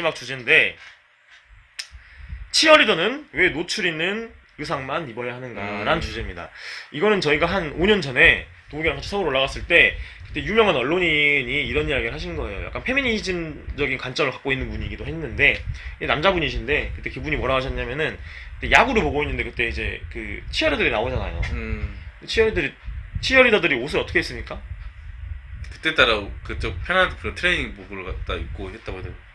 마지막 주제인데 치어리더는 왜 노출 있는 의상만 입어야 하는가라는 음. 주제입니다. 이거는 저희가 한 5년 전에 동욱이랑 같이 서울 올라갔을 때 그때 유명한 언론인이 이런 이야기를 하신 거예요. 약간 페미니즘적인 관점을 갖고 있는 분이기도 했는데 이 남자분이신데 그때 그분이 뭐라 하셨냐면은 야구를 보고 있는데 그때 이제 그 치어리더들이 나오잖아요. 음, 치어리더들이 치어리더들이 옷을 어떻게 했습니까? 그때 따라 그쪽 편한 그런 트레이닝복을 갖다 입고 했다고 하더라고요.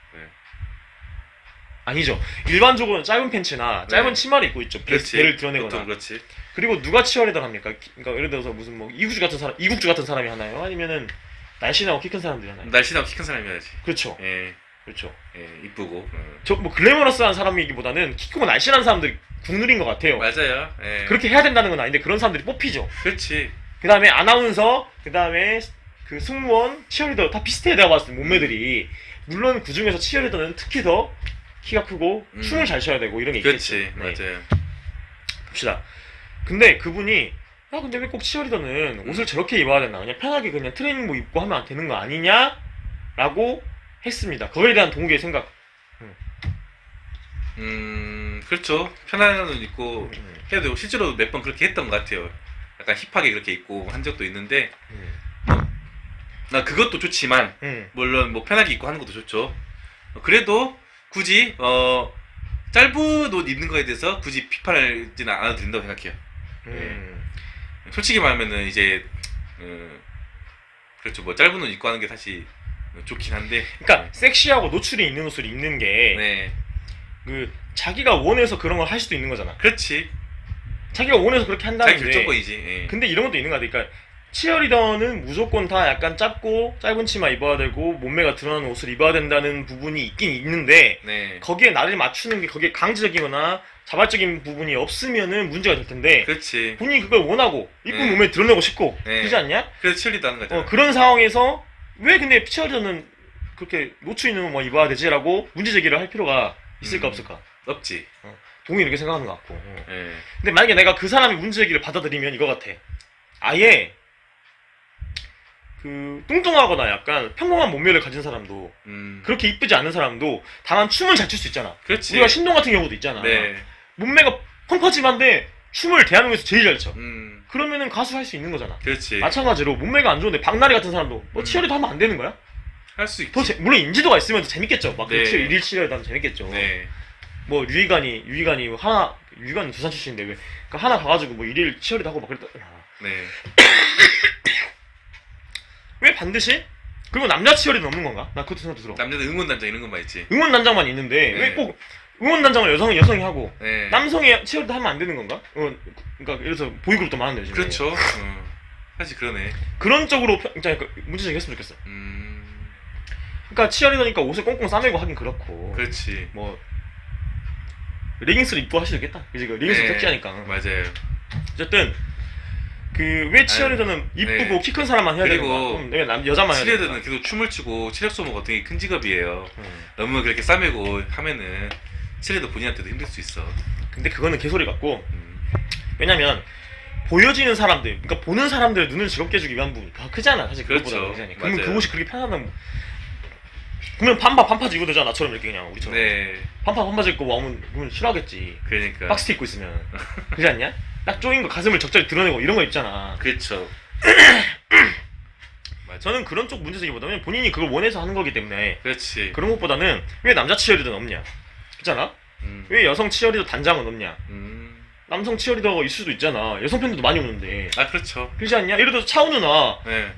네. 아니죠. 일반적으로는 짧은 팬츠나 짧은 네. 치마를 입고 있죠. 배, 그렇지. 배를 드러내거나. 보통 그렇지. 그리고 누가 치어리더 합니까? 기- 그러니까 예를 들어서 무슨 뭐 이국주 같은 사람, 이국주 같은 사람이 하나요? 아니면은 날씬하고 키 큰 사람들이 하나요? 날씬하고 키 큰 사람이 해야지. 그렇죠. 예, 그렇죠. 예, 이쁘고. 음. 저뭐 글래머러스한 사람이기보다는 키 크고 날씬한 사람들이 국룰인 것 같아요. 맞아요. 예. 그렇게 해야 된다는 건 아닌데 그런 사람들이 뽑히죠. 그렇지. 그 다음에 아나운서, 그 다음에 그 승무원, 치어리더 다 비슷해 내가 봤을 때 몸매들이. 물론 그 중에서 치어리더는 특히 더 키가 크고 음. 춤을 잘 춰야 되고 이런 게 있겠죠. 그렇지. 네. 맞아요. 봅시다. 근데 그분이 야 근데 왜 꼭 치어리더는 옷을 저렇게 입어야 되나 그냥 편하게 그냥 트레이닝복 입고 하면 되는 거 아니냐? 라고 했습니다. 그거에 대한 동욱의 생각. 음, 그렇죠. 편한 옷 입고 음, 해야 되고 실제로 몇 번 그렇게 했던 것 같아요. 약간 힙하게 그렇게 입고 한 적도 있는데 음, 나 그것도 좋지만 음. 물론 뭐 편하게 입고 하는 것도 좋죠. 어, 그래도 굳이 어 짧은 옷 입는 거에 대해서 굳이 비판하지는 않아도 된다고 생각해요. 음. 솔직히 말하면은 이제 어, 그렇죠. 뭐 짧은 옷 입고 하는 게 사실 좋긴 한데. 그러니까 섹시하고 노출이 있는 옷을 입는 게 네, 그 자기가 원해서 그런 걸 할 수도 있는 거잖아. 그렇지. 자기가 원해서 그렇게 자기 한다는 게. 결정권이지. 예. 근데 이런 것도 있는 거 같아. 그러니까 치어리더는 무조건 다 약간 짧고 짧은 치마 입어야 되고 몸매가 드러나는 옷을 입어야 된다는 부분이 있긴 있는데 네, 거기에 나를 맞추는 게 거기에 강제적이거나 자발적인 부분이 없으면은 문제가 될 텐데 그렇지. 본인이 그걸 원하고 이쁜 네. 몸에 드러내고 싶고 네. 그러지 않냐? 그래서 치어리더 하는 거잖아. 어, 그런 상황에서 왜 근데 치어리더는 그렇게 노출 있는 뭐 입어야 되지라고 문제 제기를 할 필요가 있을까 음. 없을까? 없지. 동이 이렇게 생각하는 것 같고. 어. 예. 근데 만약에 내가 그 사람이 문제 제기를 받아들이면 이거 같아. 아예 그 뚱뚱하거나 약간 평범한 몸매를 가진 사람도 음. 그렇게 이쁘지 않은 사람도 다만 춤을 잘 출 수 있잖아. 그렇지. 우리가 신동 같은 경우도 있잖아. 네. 몸매가 펑퍼짐한데 춤을 대한민국에서 제일 잘 춰. 음. 그러면은 가수 할 수 있는 거잖아. 그렇지. 마찬가지로 몸매가 안 좋은데 박나래 같은 사람도 뭐 음. 치어리더 하면 안 되는 거야? 할 수 있지. 더 재- 물론 인지도가 있으면 더 재밌겠죠. 막 네. 그 치어 일일 치어리더 하면 재밌겠죠. 네. 뭐 류이간이 류이간이 뭐 하나 류이간 두산 출신인데 왜그 하나 가가지고 뭐 일일 치어리더 하고 막 그랬다. 네. 왜 반드시? 그리고 남자 치어리더 없는 건가? 나 그것도 생각 들어. 남자들 응원단장 이런 것만 있지. 응원 단장만 있는데 네. 왜 꼭 응원 단장을 여성 여성이 하고 네. 남성이 치어리더 하면 안 되는 건가? 어, 그러니까 예를 들어서 보이그룹도 많은데 요즘에. 그렇죠. 어. 사실 그러네. 그런 쪽으로 평- 그러니까 문제 제기했으면 좋겠어. 음. 그러니까 치어리더니까 옷을 꽁꽁 싸매고 하긴 그렇고 그렇지. 뭐 레깅스를 입고 있겠다. 그지? 그 레깅스 네. 섹시하니까. 맞아요. 어쨌든 그 왜 치어리더는 이쁘고 네. 키 큰 사람만 해야 되는 그리고 거야? 그럼 왜 남 여자만 해야 되는 치레드는 계속 춤을 추고 체력 소모가 되게 큰 직업이에요. 음. 너무 그렇게 싸매고 하면은 치레드 본인한테도 힘들 수 있어. 근데 그거는 개소리 같고 음. 왜냐면 보여지는 사람들, 그러니까 보는 사람들의 눈을 즐겁게 해주기 위한 부분이 더 크잖아. 사실 그것보다 그렇죠. 그러면 맞아요. 그곳이 그렇게 편하면 그러면 반바 반바지 입어도 되잖아. 나처럼 이렇게 그냥 우리처럼 네. 반바 반바지 입고 와면 그러면 싫어하겠지. 그러니까. 박스티 입고 있으면 그렇지 않냐? 딱 조인 거 가슴을 적절히 드러내고 이런 거 있잖아. 그렇죠. 저는 그런 쪽 문제제기보다는 본인이 그걸 원해서 하는 거기 때문에 그렇지. 그런 것보다는 왜 남자 치어리더는 없냐? 그렇잖아? 음. 왜 여성 치어리더 단장은 없냐? 음. 남성 치어리더가 있을 수도 있잖아. 여성 팬들도 많이 오는데. 아 그렇죠. 그렇지 않냐? 예를 들어서 차우 누나 네.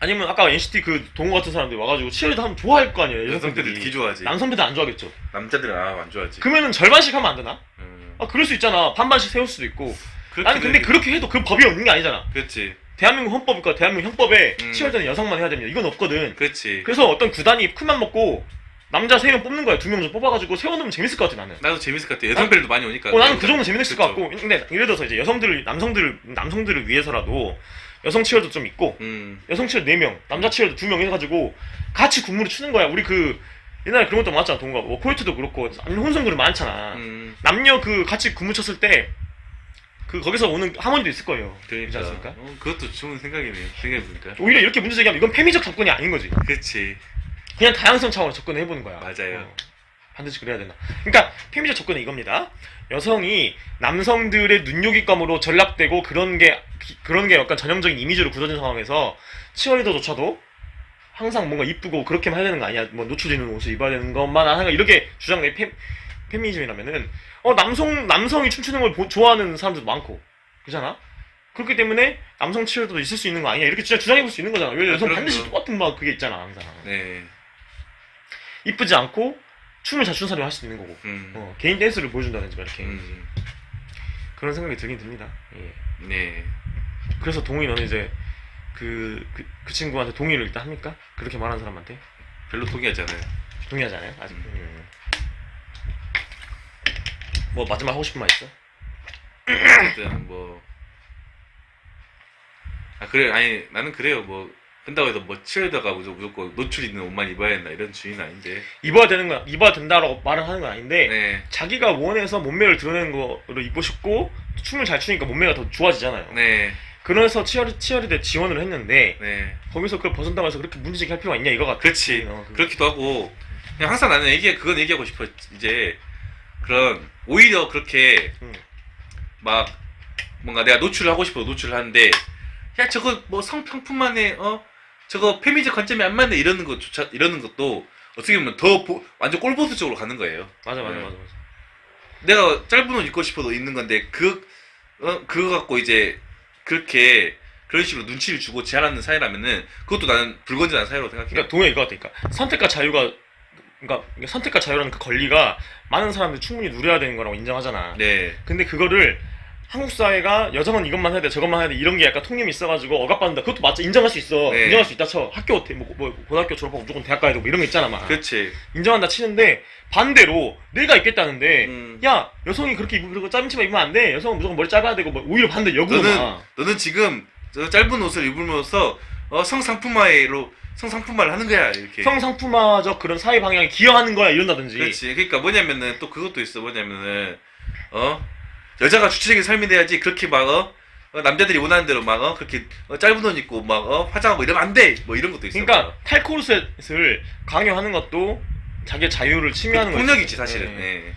아니면 아까 NCT 그 동호 같은 사람들이 와가지고 치어리더 하면 좋아할 거 아니에요. 여성 여성들이 팬들이. 기 좋아하지. 남성 팬들 안 좋아하겠죠. 남자들은 아, 안 좋아하지. 그러면은 절반씩 하면 안 되나? 음. 아 그럴 수 있잖아. 반반씩 세울 수도 있고. 아니 근데. 그렇게 해도 그 법이 없는 게 아니잖아. 그렇지. 대한민국 헌법이니까 대한민국 형법에 음. 치어리더는 여성만 해야 됩니다. 이건 없거든. 그렇지. 그래서 어떤 구단이 큰맘 먹고 남자 세 명 뽑는 거야. 두 명 좀 뽑아가지고 세워놓으면 재밌을 것 같아 나는. 나도 재밌을 것 같아. 여성들도 많이 오니까. 어, 나는 그 정도 재밌을 것 그렇죠. 같고. 근데 예를 들어서 이제 여성들을 남성들을 남성들을 위해서라도 여성 치어도 좀 있고 음. 여성 치어 4명, 남자 치어 2명 해가지고 같이 군무를 추는 거야. 우리 그 옛날에 그런 것도 많았잖아. 동가 뭐 코요트도 그렇고 혼성 그룹 많잖아. 음. 남녀 그 같이 군무 쳤을 때 그 거기서 오는 하모니도 있을 거예요. 그렇지 그러니까. 않습니까? 어, 그것도 좋은 생각이네요. 생각해보니까. 오히려 이렇게 문제 제기하면 이건 페미적 접근이 아닌 거지. 그렇지. 그냥 다양성 차원으로 접근을 해보는 거야. 맞아요. 어, 반드시 그래야 된다. 그러니까 페미니즘 접근은 이겁니다. 여성이 남성들의 눈요깃감으로 전락되고 그런 게 기- 그런 게 약간 전형적인 이미지로 굳어진 상황에서 치어리더조차도 항상 뭔가 이쁘고 그렇게만 해야 되는 거 아니야? 뭐 노출되는 옷을 입어야 되는 것만 하는 거 이렇게 주장하는 게 페, 페미니즘이라면은 어 남성 남성이 춤추는 걸 보- 좋아하는 사람들도 많고 그잖아. 그렇기 때문에 남성 치어리더도 있을 수 있는 거 아니야? 이렇게 주장, 주장해 볼 수 있는 거잖아. 왜 여성 그럼요. 반드시 똑같은 막 그게 있잖아 항상. 네. 이쁘지 않고 춤을 잘 추는 사람이 할 수 있는 거고 음. 어, 개인 댄스를 보여준다든지 막 이렇게 음. 그런 생각이 들긴 듭니다. 예. 네. 그래서 동의 너는 이제 그, 그, 그 친구한테 동의를 일단 합니까? 그렇게 말하는 사람한테 별로 동의하잖아요. 동의하지 않아요? 아직 음. 음. 뭐 마지막 하고 싶은 말 있어? 일단 뭐. 아 그래 아니 나는 그래요 뭐 한다고 해서 뭐 치어리더가 무조건 노출 있는 옷만 입어야 된다 이런 주의는 아닌데 입어야 되는 거 입어야 된다라고 말을 하는 건 아닌데 네 자기가 원해서 몸매를 드러내는 거로 입고 싶고 춤을 잘 추니까 몸매가 더 좋아지잖아요. 네, 그래서 치어리 치어리대 지원을 했는데 네. 거기서 그걸 벗어난다고 해서 그렇게 문제제기 할 필요가 있냐 이거 같아. 그렇지 어, 그- 그렇기도 하고 그냥 항상 나는 얘기 그건 얘기하고 싶어 이제 그런 오히려 그렇게 음. 막 뭔가 내가 노출을 하고 싶어 노출을 하는데 야 저거 뭐 성평품만에 어 저거 페미니즘 관점이 안 맞네 이러는 것조차 이러는 것도 어떻게 보면 더 보- 완전 꼴보수 쪽으로 가는 거예요. 맞아 맞아 네. 맞아 맞아. 내가 짧은 옷 입고 싶어도 입는 건데 그 어, 그거 갖고 이제 그렇게 그런 식으로 눈치를 주고 제한하는 사회라면은 그것도 나는 불건전한 사회라고 생각해요. 그러니까 동의 이거 같아. 그러니까 선택과 자유가 그러니까 선택과 자유라는 그 권리가 많은 사람들이 충분히 누려야 되는 거라고 인정하잖아. 네, 근데 그거를 한국 사회가 여성은 이것만 해야 돼, 저것만 해야 돼 이런 게 약간 통념이 있어가지고 억압받는다. 그것도 맞죠. 인정할 수 있어. 네. 인정할 수 있다 쳐. 학교 대- 뭐, 뭐 고등학교 졸업하고 무조건 대학 가야 되고 이런 거 있잖아, 막. 그렇지. 인정한다 치는데 반대로 내가 입겠다는데 음. 야 여성이 그렇게 입고 그리고 짧은 치마 입으면 안 돼. 여성은 무조건 머리 짧아야 되고 뭐 오히려 반대 역으로 너는 막. 너는 지금 저 짧은 옷을 입으면서 어, 성상품화로 성상품화를 하는 거야 이렇게. 성상품화적 그런 사회 방향에 기여하는 거야 이런다든지. 그렇지. 그러니까 뭐냐면은 또 그것도 있어. 뭐냐면은 어 여자가 주체적인 삶이 돼야지 그렇게 막 어, 어, 남자들이 원하는 대로 막 어, 그렇게 어, 짧은 옷 입고 막 어, 화장하고 이러면 안 돼. 뭐 이런 것도 있어. 그러니까 탈코르셋을 강요하는 것도 자기 의 자유를 침해하는 거지. 폭력이지 사실은. 네. 네.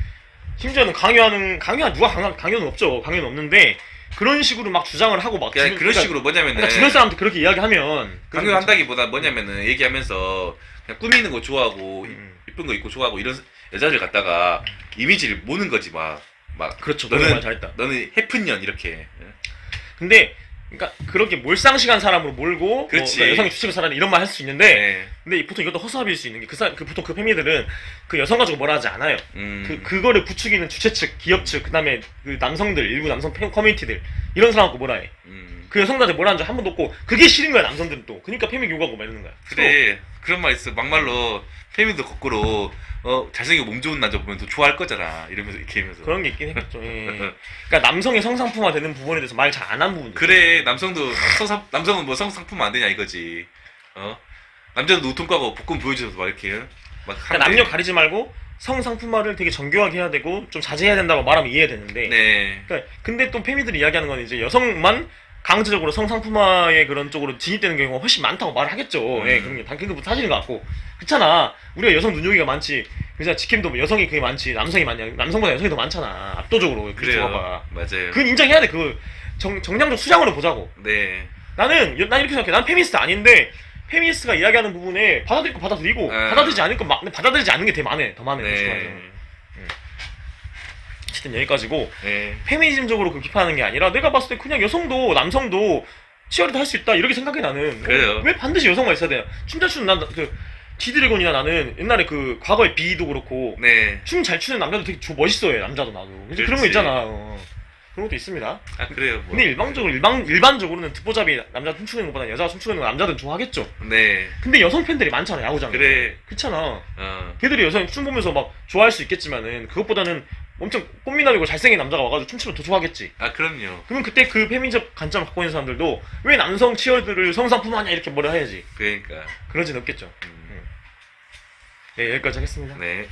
심지어는 강요하는 강요 누가 강요 강요는 없죠. 강요는 없는데 그런 식으로 막 주장을 하고 막 그냥 주변- 그런 그러니까- 식으로 뭐냐면은 그러니까 주변 사람한테 그렇게 이야기하면 강요한다기보다 뭐냐면은 얘기하면서 그냥 꾸미는 거 좋아하고 음. 이쁜 거 입고 좋아하고 이런 여자들 갖다가 이미지를 모는 거지 막 막 그렇죠. 너는- 너는 말 잘했다. 너는 해픈년 이렇게 근데 그러니까 그렇게 몰상식한 사람으로 몰고 그렇지. 뭐 여성이 주체가 살아야 이런 말 할 수 있는데 네. 근데 보통 이것도 허수아비일 수 있는 게 그 사, 그 보통 그 페미들은 그 여성 가지고 뭐라 하지 않아요. 음. 그 그거를 부추기는 주체 측, 기업 측, 그다음에 그 남성들, 일부 남성 팬 커뮤니티들 이런 사람 갖고 뭐라 해. 음. 그 여성들한테 뭐라 하는 줄 한 번도 없고 그게 싫은 거야 남성들은 또. 그러니까 페미 요구하고 막 이러는 거야. 그래 그런 말 있어 막말로 페미도 거꾸로 어 잘생기고 몸 좋은 남자 보면 더 좋아할 거잖아 이러면서 이렇게 하면서 그런 게 있긴 했겠죠. 예. 그러니까 남성의 성상품화 되는 부분에 대해서 말 잘 안 한 부분. 그래 남성도 성상 남성은 뭐 성상품 안 되냐 이거지 어 남자도 우통 까고 복근 보여줘서 막 이렇게 막 그러니까 하는데. 남녀 가리지 말고 성상품화를 되게 정교하게 해야 되고 좀 자제해야 된다고 말하면 이해되는데. 네 그러니까 근데 또 페미들이 이야기하는 건 이제 여성만 강제적으로 성상품화의 그런 쪽으로 진입되는 경우가 훨씬 많다고 말을 하겠죠. 음. 예, 그런 게 당연히 사실인 것 같고. 그렇잖아. 우리가 여성 눈요기가 많지. 그래서 지킴도 뭐 여성이 그게 많지. 남성이 많냐. 남성보다 여성이 더 많잖아. 압도적으로. 그래요 가 맞아요 그건 인정해야 돼. 그 정, 정량적 수장으로 보자고. 네 나는 난 이렇게 생각해. 난 페미니스트 아닌데 페미니스트가 이야기하는 부분에 받아들일 거 받아들이고 아. 받아들이지 않을 거 마- 받아들이지 않는 게 되게 많아. 더 많아. 네. 어쨌든 여기까지고 네. 페미니즘적으로 그 비판하는 게 아니라 내가 봤을 때 그냥 여성도 남성도 치어리도 할수 있다 이렇게 생각해 나는 그래요. 어, 왜 반드시 여성만 있어야 돼요 춤잘 추는 난그 지드래곤이나 나는 옛날에 그 과거의 비도 그렇고 네. 춤 잘 추는 남자도 되게 조- 멋있어해 남자도 나도 이제 그런 거 그렇지. 있잖아 어. 그런 것도 있습니다 아 그래요 뭐. 근데 일방적으로 일방 일반적으로는 듣보잡이 남자 춤추는 것보다 여자가 춤추는 거 남자들은 좋아하겠죠 네 근데 여성 팬들이 많잖아 야구장에 그래 그렇잖아 어 걔들이 여성 춤 보면서 막 좋아할 수 있겠지만은 그것보다는 엄청 꽃미남이고 잘생긴 남자가 와가지고 춤추면 더 좋아하겠지. 아 그럼요. 그러면 그때 그 페미적 관점을 갖고 있는 사람들도 왜 남성 치어들을 성상품하냐 이렇게 뭐라 해야지. 그러니까. 그러진 없겠죠. 음, 네 여기까지 하겠습니다. 네